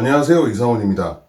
안녕하세요. 이상원입니다.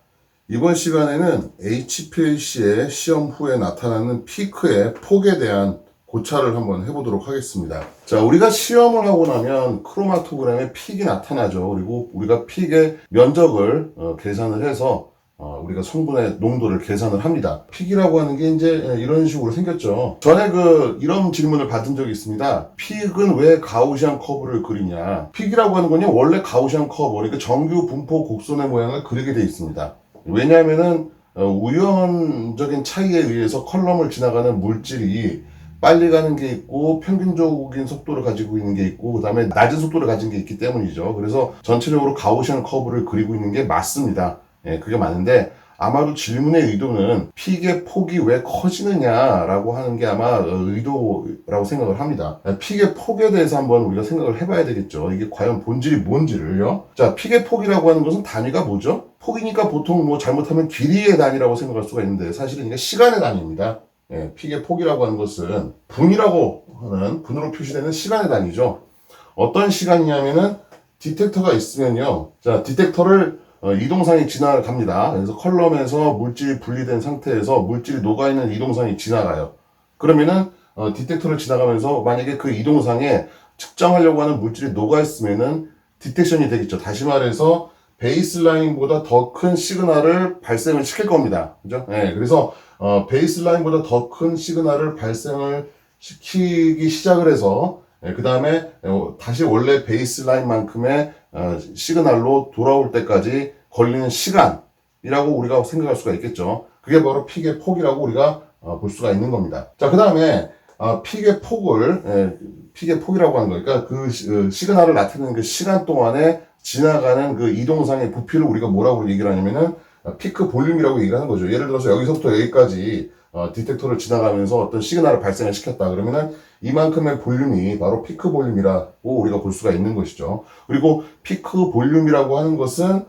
이번 시간에는 HPLC의 시험 후에 나타나는 피크의 폭에 대한 고찰을 한번 해보도록 하겠습니다. 자, 우리가 시험을 하고 나면 크로마토그램에 픽이 나타나죠. 그리고 우리가 픽의 면적을 어, 계산을 해서 어, 우리가 성분의 농도를 계산을 합니다. 픽이라고 하는 게 이제 예, 이런 식으로 생겼죠. 전에 그 이런 질문을 받은 적이 있습니다. 픽은 왜 가우시안 커브를 그리냐? 픽이라고 하는 건요 원래 가우시안 커브, 그러니까 정규 분포 곡선의 모양을 그리게 돼 있습니다. 왜냐하면은 어, 우연적인 차이에 의해서 컬럼을 지나가는 물질이 빨리 가는 게 있고 평균적인 속도를 가지고 있는 게 있고 그다음에 낮은 속도를 가진 게 있기 때문이죠. 그래서 전체적으로 가우시안 커브를 그리고 있는 게 맞습니다. 예, 그게 맞는데 아마도 질문의 의도는 픽의 폭이 왜 커지느냐라고 하는 게 아마 어, 의도라고 생각을 합니다. 예, 픽의 폭에 대해서 한번 우리가 생각을 해봐야 되겠죠. 이게 과연 본질이 뭔지를요. 자, 픽의 폭이라고 하는 것은 단위가 뭐죠? 폭이니까 보통 뭐 잘못하면 길이의 단위라고 생각할 수가 있는데 사실은 이게 시간의 단위입니다. 예, 픽의 폭이라고 하는 것은 분이라고 하는 분으로 표시되는 시간의 단위죠. 어떤 시간이냐면은 디텍터가 있으면요. 자, 디텍터를 어, 이동상이 지나갑니다. 그래서 컬럼에서 물질이 분리된 상태에서 물질이 녹아있는 이동상이 지나가요. 그러면은 어, 디텍터를 지나가면서 만약에 그 이동상에 측정하려고 하는 물질이 녹아있으면은 디텍션이 되겠죠. 다시 말해서 베이스라인보다 더 큰 시그널을 발생을 시킬 겁니다. 그죠? 네, 그래서 어, 베이스라인보다 더 큰 시그널을 발생을 시키기 시작을 해서 그 다음에 다시 원래 베이스라인만큼의 어, 시그널로 돌아올 때까지 걸리는 시간이라고 우리가 생각할 수가 있겠죠. 그게 바로 픽의 폭이라고 우리가 어, 볼 수가 있는 겁니다. 자, 그 다음에 어, 픽의 폭을 예, 픽의 폭이라고 하는 거니까 그 시- 그 시그널을 나타내는 그 시간 동안에 지나가는 그 이동상의 부피를 우리가 뭐라고 얘기를 하냐면은 어, 피크 볼륨이라고 얘기를 하는 거죠. 예를 들어서 여기서부터 여기까지 어, 디텍터를 지나가면서 어떤 시그널을 발생을 시켰다 그러면은 이만큼의 볼륨이 바로 피크 볼륨이라고 우리가 볼 수가 있는 것이죠. 그리고 피크 볼륨이라고 하는 것은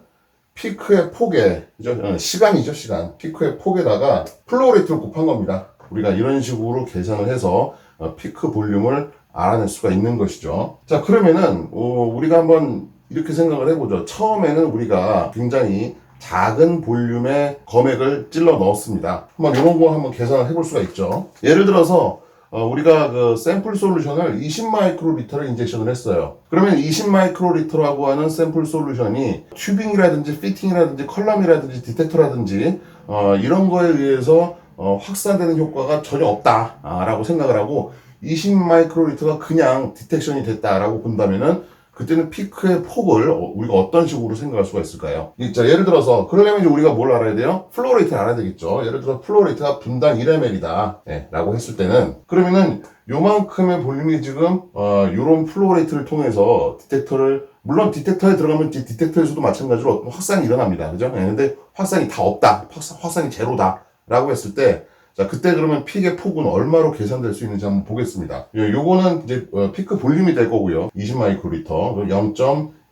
피크의 폭에 그죠? 어, 시간이죠 시간 피크의 폭에다가 플로우 레이트를 곱한 겁니다. 우리가 이런 식으로 계산을 해서 어, 피크 볼륨을 알아낼 수가 있는 것이죠. 자 그러면은 어, 우리가 한번 이렇게 생각을 해보죠. 처음에는 우리가 굉장히 작은 볼륨의 검액을 찔러 넣었습니다. 한번 이런 거 한번 계산을 해볼 수가 있죠. 예를 들어서 어, 우리가 그 샘플 솔루션을 20 마이크로리터를 인젝션을 했어요. 그러면 20 마이크로리터라고 하는 샘플 솔루션이 튜빙이라든지 피팅이라든지 컬럼이라든지 디텍터라든지 어, 이런 거에 의해서 어, 확산되는 효과가 전혀 없다라고 생각을 하고 20 마이크로리터가 그냥 디텍션이 됐다라고 본다면은 그때는 피크의 폭을 어, 우리가 어떤 식으로 생각할 수가 있을까요? 이- 자, 예를 들어서 그러려면 이제 우리가 뭘 알아야 돼요? 플로우 레이트를 알아야 되겠죠. 예를 들어 플로우 레이트가 분당 1ml다. 예, 라고 했을 때는 그러면은 요만큼의 볼륨이 지금 어, 요런 플로우 레이트를 통해서 디텍터를 물론 디텍터에 들어가면 디- 디텍터에서도 마찬가지로 확산이 일어납니다. 그죠? 예, 근데 확산이 다 없다. 확산, 확산이 제로다. 라고 했을 때 자, 그때 그러면 픽의 폭은 얼마로 계산될 수 있는지 한번 보겠습니다. 요, 요거는 이제 어, 피크 볼륨이 될 거고요. 20 마이크로리터,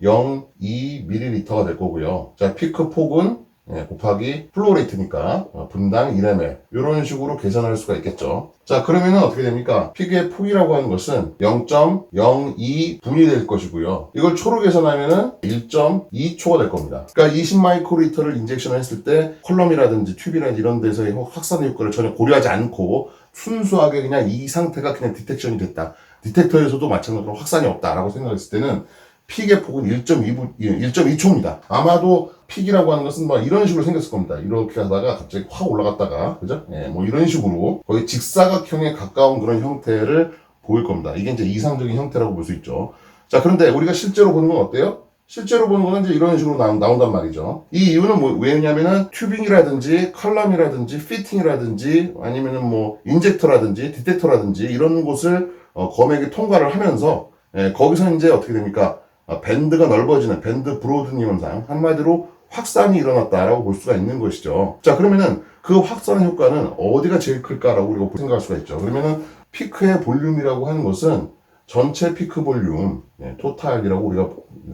0.02ml가 될 거고요. 자, 피크 폭은 예, 곱하기 플로레이트니까 어, 분당 1ml 이런 식으로 계산할 수가 있겠죠. 자 그러면은 어떻게 됩니까? 픽의 폭이라고 하는 것은 0.02분이 될 것이고요. 이걸 초로 계산하면은 1.2초가 될 겁니다. 그러니까 20 마이크로리터를 인젝션을 했을 때 컬럼이라든지 튜브라든지 이런 데서의 확산 효과를 전혀 고려하지 않고 순수하게 그냥 이 상태가 그냥 디텍션이 됐다. 디텍터에서도 마찬가지로 확산이 없다라고 생각했을 때는 픽의 폭은 1.2분, 1.2초입니다. 아마도 픽이라고 하는 것은 뭐 이런 식으로 생겼을 겁니다. 이렇게 하다가 갑자기 확 올라갔다가, 그죠? 예, 뭐 이런 식으로 거의 직사각형에 가까운 그런 형태를 보일 겁니다. 이게 이제 이상적인 형태라고 볼 수 있죠. 자, 그런데 우리가 실제로 보는 건 어때요? 실제로 보는 거는 이제 이런 식으로 나온, 나온단 말이죠. 이 이유는 뭐, 왜냐면은 튜빙이라든지 컬럼이라든지 피팅이라든지 아니면은 뭐 인젝터라든지 디텍터라든지 이런 곳을 어, 검액이 통과를 하면서 예, 거기서 이제 어떻게 됩니까? 아, 밴드가 넓어지는 밴드 브로드닝 현상 한마디로 확산이 일어났다라고 볼 수가 있는 것이죠. 자 그러면은 그 확산 효과는 어디가 제일 클까라고 우리가 생각할 수가 있죠. 그러면은 피크의 볼륨이라고 하는 것은 전체 피크 볼륨, 예, 토탈이라고 우리가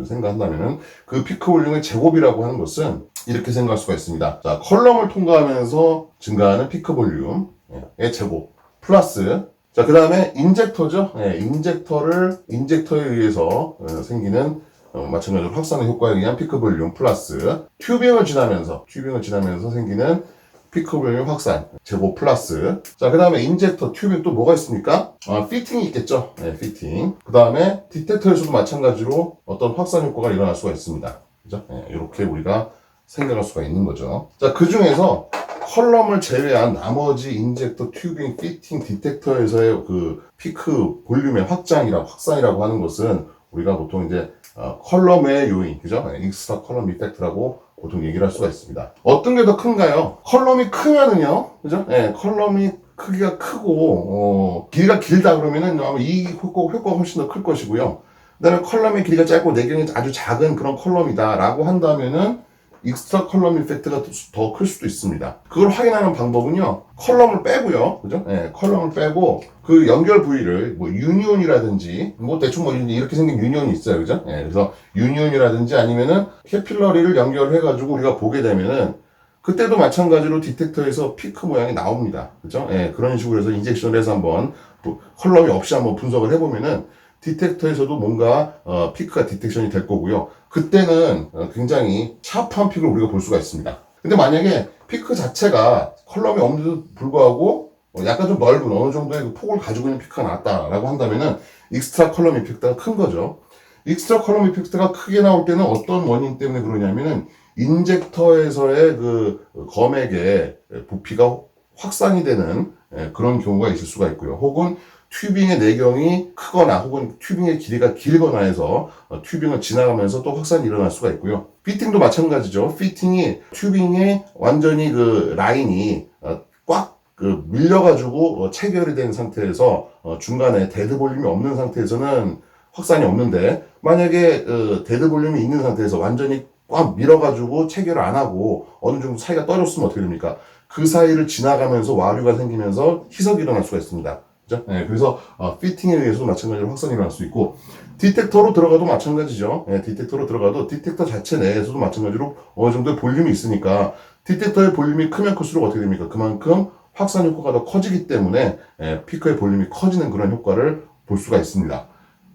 생각한다면은 그 피크 볼륨의 제곱이라고 하는 것은 이렇게 생각할 수가 있습니다. 자, 컬럼을 통과하면서 증가하는 피크 볼륨의 제곱 플러스 자, 그 다음에 인젝터죠. 예, 인젝터를 인젝터에 의해서 어, 생기는 어, 마찬가지로 확산의 효과에 의한 피크 볼륨 플러스 튜빙을 지나면서 튜빙을 지나면서 생기는 피크 볼륨 확산 제곱 플러스 자 그 다음에 인젝터 튜빙 또 뭐가 있습니까? 아, 피팅이 있겠죠 네 피팅 그 다음에 디텍터에서도 마찬가지로 어떤 확산 효과가 일어날 수가 있습니다 그죠? 네, 이렇게 우리가 생각할 수가 있는 거죠 자그 중에서 컬럼을 제외한 나머지 인젝터, 튜빙, 피팅, 디텍터에서의 그 피크 볼륨의 확장이라 확산이라고 하는 것은 우리가 보통 이제 어, 컬럼의 요인, 그죠? 네, 익스트라 컬럼 이펙트라고 보통 얘기를 할 수가 있습니다. 어떤 게 더 큰가요? 컬럼이 크면은요, 그죠? 네, 컬럼이 크기가 크고 어, 길이가 길다 그러면은 아마 이 효과, 효과가 훨씬 더 클 것이고요. 그 다음에 컬럼의 길이가 짧고 내경이 아주 작은 그런 컬럼이다라고 한다면은 익스트라 컬럼 이펙트가 더 클 수도 있습니다. 그걸 확인하는 방법은요, 컬럼을 빼고요, 그죠? 예, 컬럼을 빼고 그 연결 부위를 뭐 유니온이라든지 뭐 대충 뭐 이렇게 생긴 유니온이 있어요, 그죠? 예, 그래서 유니온이라든지 아니면은 캐필러리를 연결해 가지고 우리가 보게 되면은 그때도 마찬가지로 디텍터에서 피크 모양이 나옵니다. 그죠? 예, 그런 식으로 해서 인젝션을 해서 한번 뭐 컬럼이 없이 한번 분석을 해보면은 디텍터에서도 뭔가 어, 피크가 디텍션이 될 거고요. 그때는 어, 굉장히 샤프한 픽을 우리가 볼 수가 있습니다. 근데 만약에 피크 자체가 컬럼이 없는데도 불구하고 어, 약간 좀 넓은 어느 정도의 그 폭을 가지고 있는 피크가 나왔다라고 한다면은 익스트라 컬럼 이펙트가 큰 거죠. 익스트라 컬럼 이펙트가 크게 나올 때는 어떤 원인 때문에 그러냐면은 인젝터에서의 그 검액의 부피가 확산이 되는 예, 그런 경우가 있을 수가 있고요. 혹은 튜빙의 내경이 크거나 혹은 튜빙의 길이가 길거나 해서 어, 튜빙을 지나가면서 또 확산이 일어날 수가 있고요. 피팅도 마찬가지죠. 피팅이 튜빙의 완전히 그 라인이 어, 꽉그 밀려가지고 어, 체결이 된 상태에서 중간에 데드 볼륨이 없는 상태에서는 확산이 없는데 만약에 그 데드 볼륨이 있는 상태에서 완전히 꽉 밀어가지고 체결을 안 하고 어느 정도 사이가 떨어졌으면 어떻게 됩니까? 그 사이를 지나가면서 와류가 생기면서 희석이 일어날 수가 있습니다. 그죠? 네, 그래서 어, 피팅에 의해서도 마찬가지로 확산이 일어날 수 있고 디텍터로 들어가도 마찬가지죠. 네, 디텍터로 들어가도 디텍터 자체 내에서도 마찬가지로 어느 정도의 볼륨이 있으니까 디텍터의 볼륨이 크면 클수록 어떻게 됩니까? 그만큼 확산 효과가 더 커지기 때문에 예, 피크의 볼륨이 커지는 그런 효과를 볼 수가 있습니다.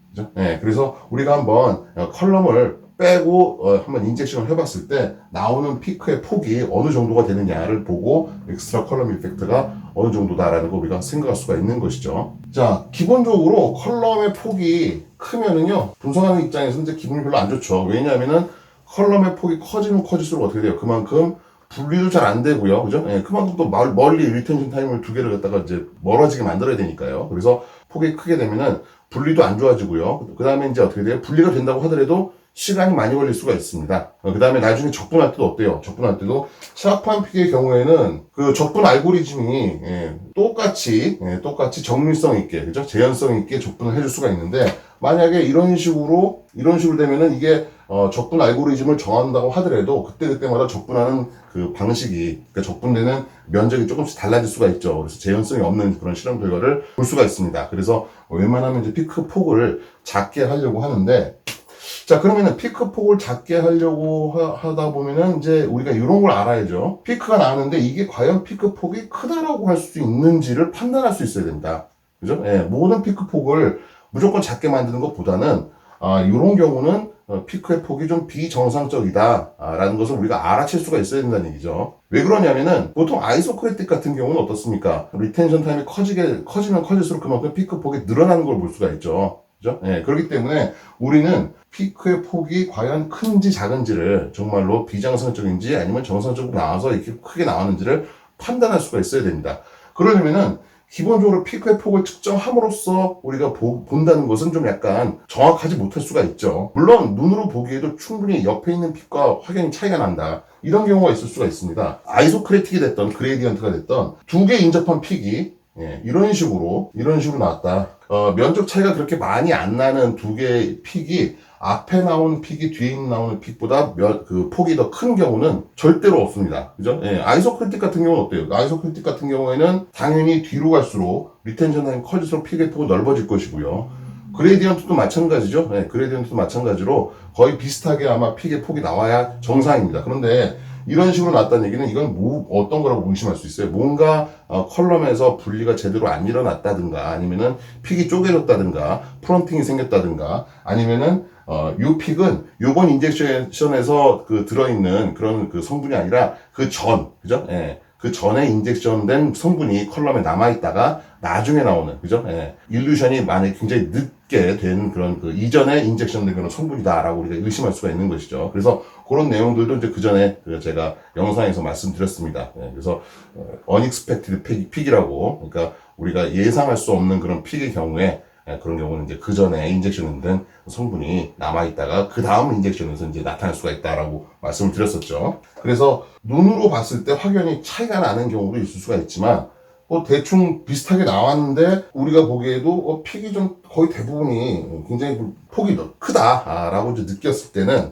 그죠? 예, 그래서 우리가 한번 어, 컬럼을 빼고 어, 한번 인젝션을 해봤을 때 나오는 피크의 폭이 어느 정도가 되느냐를 보고 엑스트라 컬럼 이펙트가 어느 정도다라는 거 우리가 생각할 수가 있는 것이죠. 자, 기본적으로 컬럼의 폭이 크면은요, 분석하는 입장에서는 이제 기분이 별로 안 좋죠. 왜냐하면은 컬럼의 폭이 커지면 커질수록 어떻게 돼요? 그만큼 분리도 잘 안 되고요. 그죠? 예, 그만큼 또 멀리 리텐션 타임을 두 개를 갖다가 이제 멀어지게 만들어야 되니까요. 그래서 폭이 크게 되면은 분리도 안 좋아지고요. 그 다음에 이제 어떻게 돼요? 분리가 된다고 하더라도 시간이 많이 걸릴 수가 있습니다. 그 다음에 나중에 적분할 때도 어때요? 적분할 때도 샤프한 픽의 경우에는 그 적분 알고리즘이 예, 똑같이 예, 똑같이 정밀성 있게 그죠? 재현성 있게 적분을 해줄 수가 있는데 만약에 이런 식으로 이런 식으로 되면은 이게 어, 적분 알고리즘을 정한다고 하더라도 그때 그때마다 적분하는 그 방식이 그러니까 적분되는 면적이 조금씩 달라질 수가 있죠. 그래서 재현성이 없는 그런 실험 결과를 볼 수가 있습니다. 그래서 웬만하면 이제 피크 폭을 작게 하려고 하는데 자, 그러면은 피크 폭을 작게 하려고 하, 다 보면은 이제 우리가 이런 걸 알아야죠. 피크가 나는데 이게 과연 피크 폭이 크다라고 할 수 있는지를 판단할 수 있어야 된다. 그죠? 예, 모든 피크 폭을 무조건 작게 만드는 것보다는 아, 이런 경우는 어, 피크의 폭이 좀 비정상적이다 라는 것을 우리가 알아챌 수가 있어야 된다는 얘기죠. 왜 그러냐면은 보통 아이소크레틱 같은 경우는 어떻습니까? 리텐션 타임이 커지게 커지면 커질수록 그만큼 피크 폭이 늘어나는 걸 볼 수가 있죠. 그죠? 예, 그렇기 때문에 우리는 피크의 폭이 과연 큰지 작은지를 정말로 비정상적인지 아니면 정상적으로 나와서 이렇게 크게 나왔는지를 판단할 수가 있어야 됩니다. 그러려면은 기본적으로 피크의 폭을 측정함으로써 우리가 보, 본다는 것은 좀 약간 정확하지 못할 수가 있죠. 물론 눈으로 보기에도 충분히 옆에 있는 픽과 확연히 차이가 난다. 이런 경우가 있을 수가 있습니다. 아이소크레틱이 됐던 그레이디언트가 됐던 두 개 인접한 픽이 예, 이런 식으로 이런 식으로 나왔다. 어, 면적 차이가 그렇게 많이 안 나는 두 개의 픽이 앞에 나온 픽이 뒤에 나오는 픽보다 몇, 그 폭이 더 큰 경우는 절대로 없습니다. 그죠? 예, 아이소크리틱 같은 경우는 어때요? 아이소크리틱 같은 경우에는 당연히 뒤로 갈수록 리텐션 타임 커질수록 픽의 폭은 넓어질 것이고요. 그레디언트도 마찬가지죠. 예, 그레디언트도 마찬가지로 거의 비슷하게 아마 픽의 폭이 나와야 정상입니다. 그런데 이런 식으로 났다는 얘기는 이건 뭐 어떤 거라고 의심할 수 있어요. 뭔가 어, 컬럼에서 분리가 제대로 안 일어났다든가 아니면은 픽이 쪼개졌다든가 프런팅이 생겼다든가 아니면은 어, 요 픽은 요번 인젝션에서 그 들어있는 그런 그 성분이 아니라 그 전, 그죠? 예. 그 전에 인젝션 된 성분이 컬럼에 남아있다가 나중에 나오는, 그죠? 예. 일루션이 만약에 굉장히 늦게 된 그런 그 이전에 인젝션 된 그런 성분이다라고 우리가 의심할 수가 있는 것이죠. 그래서 그런 내용들도 이제 그 전에 그 제가 영상에서 말씀드렸습니다. 예. 그래서 어, unexpected 픽, 픽이라고, 그러니까 우리가 예상할 수 없는 그런 픽의 경우에 예, 그런 경우는 이제 그 전에 인젝션된 성분이 남아 있다가 그 다음 인젝션에서 이제 나타날 수가 있다라고 말씀을 드렸었죠. 그래서 눈으로 봤을 때 확연히 차이가 나는 경우도 있을 수가 있지만 뭐 대충 비슷하게 나왔는데 우리가 보기에도 어, 픽이 좀 거의 대부분이 굉장히 좀 폭이 더 크다라고 이제 느꼈을 때는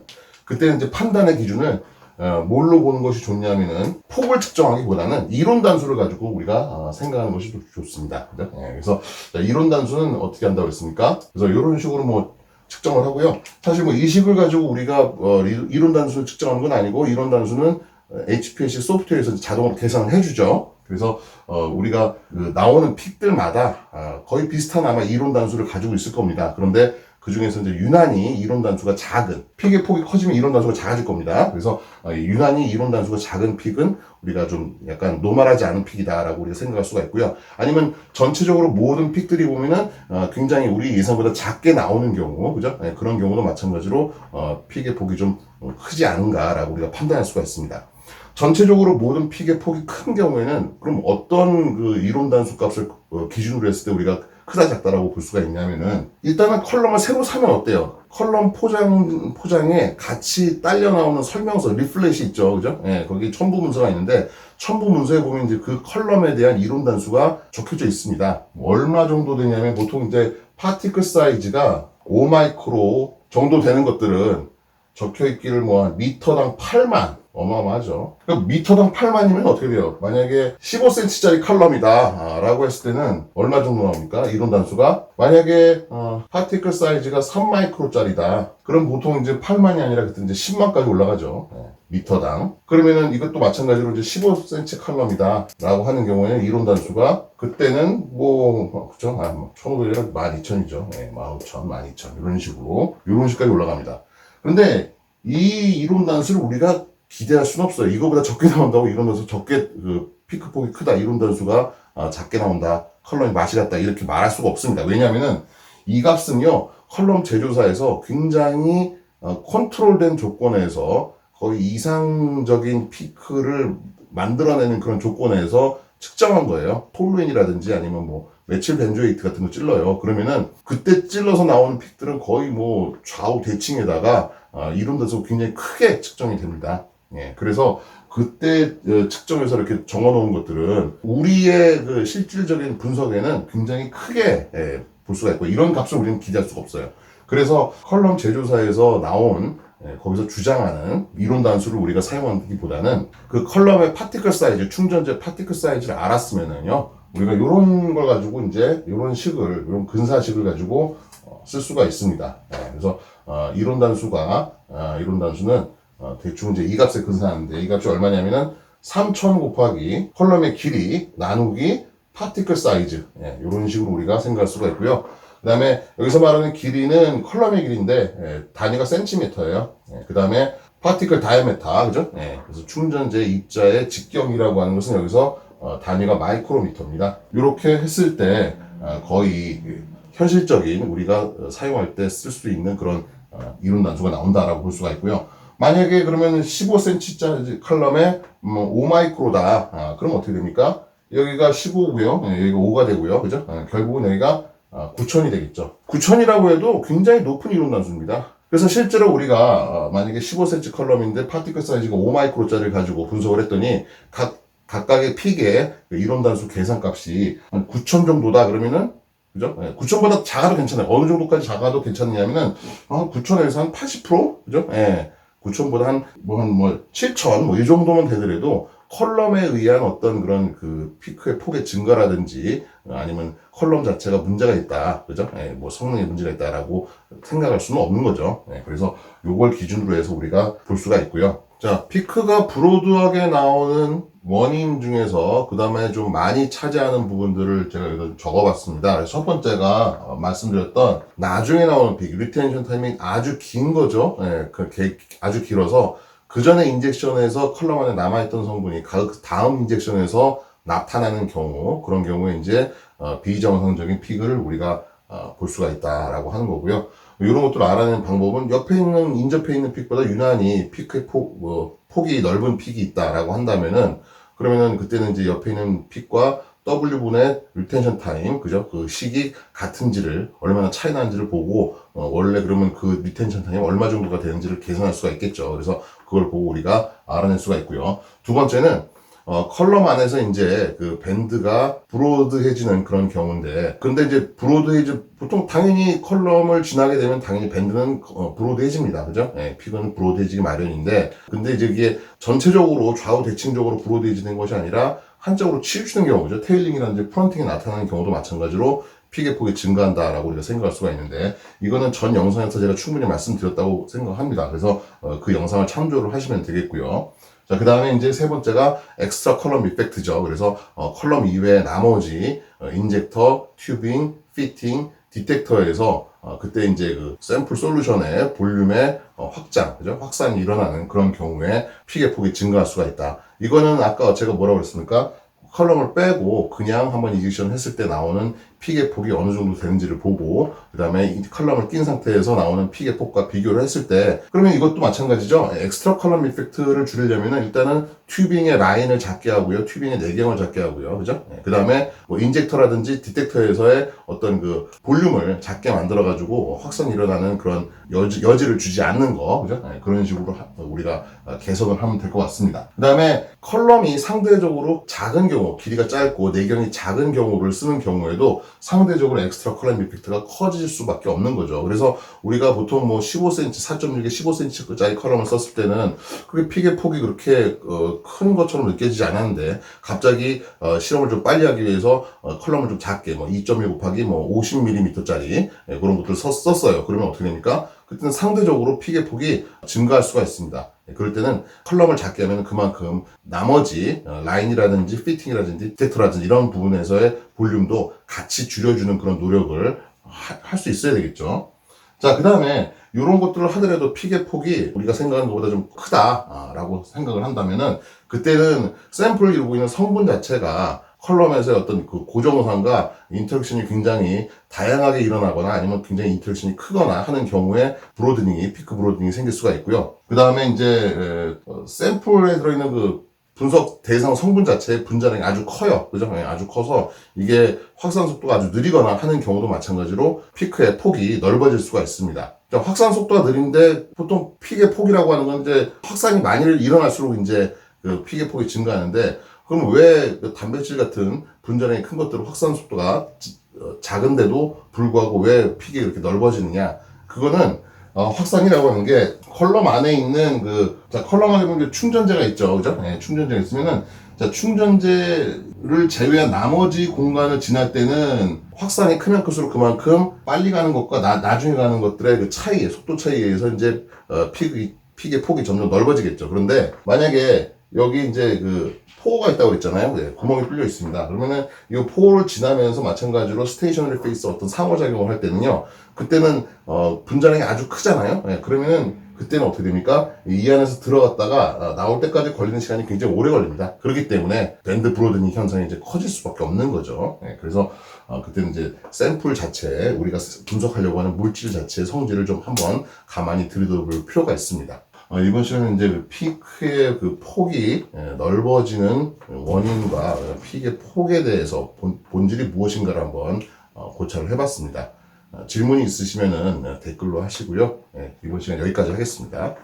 그때는 이제 판단의 기준을 어, 뭘로 보는 것이 좋냐면은 폭을 측정하기보다는 이론 단수를 가지고 우리가 어, 생각하는 것이 더 좋습니다. 그죠? 예, 그래서 자, 이론 단수는 어떻게 한다고 했습니까? 그래서 이런 식으로 뭐 측정을 하고요. 사실 뭐 이 식을 가지고 우리가 어, 이- 이론 단수를 측정하는 건 아니고 이론 단수는 어, HPLC 소프트웨어에서 자동으로 계산을 해주죠. 그래서 어, 우리가 그 나오는 픽들마다 아, 거의 비슷한 아마 이론 단수를 가지고 있을 겁니다. 그런데 그 중에서 이제 유난히 이론 단수가 작은 픽의 폭이 커지면 이론 단수가 작아질 겁니다. 그래서 어, 이 유난히 이론 단수가 작은 픽은 우리가 좀 약간 노멀하지 않은 픽이다라고 우리가 생각할 수가 있고요. 아니면 전체적으로 모든 픽들이 보면은 어, 굉장히 우리 예상보다 작게 나오는 경우, 그죠? 네, 그런 경우도 마찬가지로 어, 픽의 폭이 좀 어, 크지 않은가라고 우리가 판단할 수가 있습니다. 전체적으로 모든 픽의 폭이 큰 경우에는 그럼 어떤 그 이론 단수 값을 어, 기준으로 했을 때 우리가 크다 작다라고 볼 수가 있냐면은 일단은 컬럼을 새로 사면 어때요? 컬럼 포장 포장에 같이 딸려 나오는 설명서 리플렛이 있죠, 그죠? 예, 거기 첨부 문서가 있는데 첨부 문서에 보면 이제 그 컬럼에 대한 이론 단수가 적혀져 있습니다. 얼마 정도 되냐면 보통 이제 파티클 사이즈가 5마이크로 정도 되는 것들은 적혀 있기를 뭐 한 미터당 8만 어마어마하죠. 그러니까 미터당 8만이면 어떻게 돼요? 만약에 15cm짜리 칼럼이다 아, 라고 했을 때는 얼마 정도 나옵니까? 이론 단수가 만약에 어, 파티클 사이즈가 3마이크로짜리다. 그럼 보통 이제 8만이 아니라 그때 이제 10만까지 올라가죠. 예, 미터당. 그러면은 이것도 마찬가지로 이제 15cm 칼럼이다 라고 하는 경우에는 이론 단수가 그때는 뭐 어, 그죠? 아, 뭐 1500이라 12,000이죠. 예, 15,000, 12,000 이런 식으로 이런 식까지 올라갑니다. 그런데 이 이론 단수를 우리가 기대할 수는 없어요. 이거보다 적게 나온다고 단수 적게 그 피크 폭이 크다 이론 단수가 아, 작게 나온다 컬럼이 맛이 같다 이렇게 말할 수가 없습니다. 왜냐하면은 이 값은요 컬럼 제조사에서 굉장히 어, 컨트롤된 조건에서 거의 이상적인 피크를 만들어내는 그런 조건에서 측정한 거예요. 톨루엔이라든지 아니면 뭐 메칠 벤조에이트 같은 거 찔러요. 그러면은 그때 찔러서 나오는 픽들은 거의 뭐 좌우 대칭에다가 아, 이론 단수가 굉장히 크게 측정이 됩니다. 예, 그래서 그때 어, 측정해서 이렇게 정해놓은 것들은 우리의 그 실질적인 분석에는 굉장히 크게 예, 볼 수가 있고 이런 값을 우리는 기대할 수가 없어요. 그래서 컬럼 제조사에서 나온 예, 거기서 주장하는 이론 단수를 우리가 사용하기보다는 그 컬럼의 파티클 사이즈, 충전재 파티클 사이즈를 알았으면은요, 우리가 이런 걸 가지고 이제 이런 식을, 이런 근사식을 가지고 어, 쓸 수가 있습니다. 예, 그래서 어, 이론 단수가 어, 이론 단수는 어, 대충 이제 이 값에 근사하는데 이 값이 얼마냐면은 3000 곱하기 컬럼의 길이 나누기 파티클 사이즈 예, 이런 식으로 우리가 생각할 수가 있고요. 그 다음에 여기서 말하는 길이는 컬럼의 길이인데 예, 단위가 센티미터예요. 그 다음에 파티클 다이아메타 그죠? 예, 그래서 충전재 입자의 직경이라고 하는 것은 여기서 어, 단위가 마이크로미터입니다. 이렇게 했을 때 어, 거의 그 현실적인 우리가 어, 사용할 때 쓸 수 있는 그런 어, 이론 단수가 나온다라고 볼 수가 있고요. 만약에 그러면 15cm짜리 컬럼에 뭐 5마이크로다. 아, 그럼 어떻게 됩니까? 여기가 15고요. 여기가 5가 되고요. 그죠? 아, 결국은 여기가 아, 9천이 되겠죠. 9천이라고 해도 굉장히 높은 이론 단수입니다. 그래서 실제로 우리가 어, 만약에 15cm 컬럼인데 파티클 사이즈가 5마이크로짜리를 가지고 분석을 했더니 각 각각의 픽의 그 이론 단수 계산 값이 한 9천 정도다 그러면은 그죠? 예, 9천보다 작아도 괜찮아요. 어느 정도까지 작아도 괜찮냐면은 한 9천에서 한 80% 그죠? 예. 9천보다 한, 뭐, 한, 뭐, 7천, 뭐, 이 정도만 되더라도 컬럼에 의한 어떤 그런 그 피크의 폭의 증가라든지 아니면 컬럼 자체가 문제가 있다. 그죠? 예, 뭐 성능에 문제가 있다라고 생각할 수는 없는 거죠. 예, 그래서 요걸 기준으로 해서 우리가 볼 수가 있고요. 자, 피크가 브로드하게 나오는 원인 중에서 그 다음에 좀 많이 차지하는 부분들을 제가 여기 적어봤습니다. 첫 번째가 어, 말씀드렸던 나중에 나오는 픽, 리텐션 타이밍 아주 긴 거죠. 예, 그렇게 아주 길어서 그 전에 인젝션에서 컬럼 안에 남아있던 성분이 그 다음 인젝션에서 나타나는 경우 그런 경우에 이제 어, 비정상적인 픽을 우리가 어, 볼 수가 있다라고 하는 거고요. 이런 것들을 알아내는 방법은 옆에 있는 인접해 있는 픽보다 유난히 피크의 폭, 뭐, 폭이 넓은 픽이 있다라고 한다면은 그러면은 그때는 이제 옆에 있는 픽과 W분의 리텐션 타임, 그죠? 그 시기 같은지를 얼마나 차이 나는지를 보고 어, 원래 그러면 그 리텐션 타임 얼마 정도가 되는지를 계산할 수가 있겠죠. 그래서 그걸 보고 우리가 알아낼 수가 있고요. 두 번째는 어, 컬럼 안에서 이제 그 밴드가 브로드해지는 그런 경우인데, 근데 이제 브로드해지, 보통 당연히 컬럼을 지나게 되면 당연히 밴드는 어, 브로드해집니다. 그죠? 예, 픽은 브로드해지기 마련인데, 근데 이제 이게 전체적으로 좌우 대칭적으로 브로드해지는 것이 아니라 한쪽으로 치우치는 경우죠. 테일링이라든지 프런팅이 나타나는 경우도 마찬가지로 픽의 폭이 증가한다라고 우리가 생각할 수가 있는데 이거는 전 영상에서 제가 충분히 말씀드렸다고 생각합니다. 그래서 어, 그 영상을 참조를 하시면 되겠고요. 자, 그 다음에 이제 세 번째가 엑스트라 컬럼 이펙트죠. 그래서 어, 컬럼 이외에 나머지 어, 인젝터, 튜빙, 피팅, 디텍터에서 어, 그때 이제 그 샘플 솔루션의 볼륨의 어, 확장, 그죠? 확산이 일어나는 그런 경우에 픽의 폭이 증가할 수가 있다. 이거는 아까 제가 뭐라고 그랬습니까? 컬럼을 빼고 그냥 한번 이젝션 했을 때 나오는 픽의 폭이 어느 정도 되는지를 보고 그 다음에 이 컬럼을 낀 상태에서 나오는 pik의 폭과 비교를 했을 때 그러면 이것도 마찬가지죠? 엑스트라 컬럼 이펙트를 줄이려면 일단은 튜빙의 라인을 작게 하고요. 튜빙의 내경을 작게 하고요. 그죠? 그 다음에 뭐 인젝터라든지 디텍터에서의 어떤 그 볼륨을 작게 만들어 가지고 확산이 일어나는 그런 여지, 여지를 주지 않는 거 그죠? 네, 그런 식으로 하- 우리가 어, 개선을 하면 될 것 같습니다. 그 다음에 컬럼이 상대적으로 작은 경우 길이가 짧고 내경이 작은 경우를 쓰는 경우에도 상대적으로 엑스트라 컬럼 이펙트가 커질 수밖에 없는 거죠. 그래서 우리가 보통 뭐 15cm, 4.6에 15cm짜리 컬럼을 썼을 때는 그게 픽의 폭이 그렇게 어, 큰 것처럼 느껴지지 않았는데 갑자기 어, 실험을 좀 빨리 하기 위해서 어, 컬럼을 좀 작게 뭐 2.1 곱하기 뭐 50mm짜리 예, 그런 것들을 썼, 썼어요. 그러면 어떻게 됩니까? 그때는 상대적으로 픽의 폭이 증가할 수가 있습니다. 예, 그럴 때는 컬럼을 작게 하면 그만큼 나머지 어, 라인이라든지 피팅이라든지 디텍터라든지 이런 부분에서의 볼륨도 같이 줄여주는 그런 노력을 할 수 있어야 되겠죠. 자, 그 다음에 이런 것들을 하더라도 픽의 폭이 우리가 생각하는 것보다 좀 크다라고 생각을 한다면은 그때는 샘플을 이루고 있는 성분 자체가 컬럼에서의 어떤 그 고정상과 인터랙션이 굉장히 다양하게 일어나거나 아니면 굉장히 인터랙션이 크거나 하는 경우에 브로드닝이, 피크 브로드닝이 생길 수가 있고요. 그 다음에 이제 에, 어, 샘플에 들어있는 그 분석 대상 성분 자체의 분자량이 아주 커요. 그죠? 예, 아주 커서 이게 확산 속도가 아주 느리거나 하는 경우도 마찬가지로 피크의 폭이 넓어질 수가 있습니다. 자, 확산 속도가 느린데 보통 픽의 폭이라고 하는 건 이제 확산이 많이 일어날수록 이제 그 픽의 폭이 증가하는데 그럼 왜그 단백질 같은 분자량이 큰 것들은 확산 속도가 지- 어, 작은데도 불구하고 왜 픽이 이렇게 넓어지느냐? 그거는 어, 확산이라고 하는 게 컬럼 안에 있는 그, 자, 컬럼 안에 보면 충전재가 있죠. 그죠? 네, 충전재가 있으면은, 자, 충전재를 제외한 나머지 공간을 지날 때는 확산이 크면 클수록 그만큼 빨리 가는 것과 나, 나중에 가는 것들의 그 차이, 속도 차이에 의해서 이제, 어, 픽이, 픽의 폭이 점점 넓어지겠죠. 그런데 만약에 여기 이제 그 포가 있다고 그랬잖아요. 네, 구멍이 뚫려 있습니다. 그러면은 이 포를 지나면서 마찬가지로 스테이셔너리 페이스 어떤 상호작용을 할 때는요. 그때는 어, 분자량이 아주 크잖아요. 네, 그러면은 그때는 어떻게 됩니까? 이 안에서 들어갔다가 어, 나올 때까지 걸리는 시간이 굉장히 오래 걸립니다. 그렇기 때문에 밴드 브로드닝 현상이 이제 커질 수밖에 없는 거죠. 네, 그래서 어, 그때는 이제 샘플 자체 우리가 분석하려고 하는 물질 자체의 성질을 좀 한번 가만히 들여다볼 필요가 있습니다. 어, 이번 시간은 이제 그 피크의 그 폭이 예, 넓어지는 원인과 픽의 폭에 대해서 본, 본질이 무엇인가를 한번 어, 고찰을 해봤습니다. 어, 질문이 있으시면은 어, 댓글로 하시고요. 예, 이번 시간 여기까지 하겠습니다.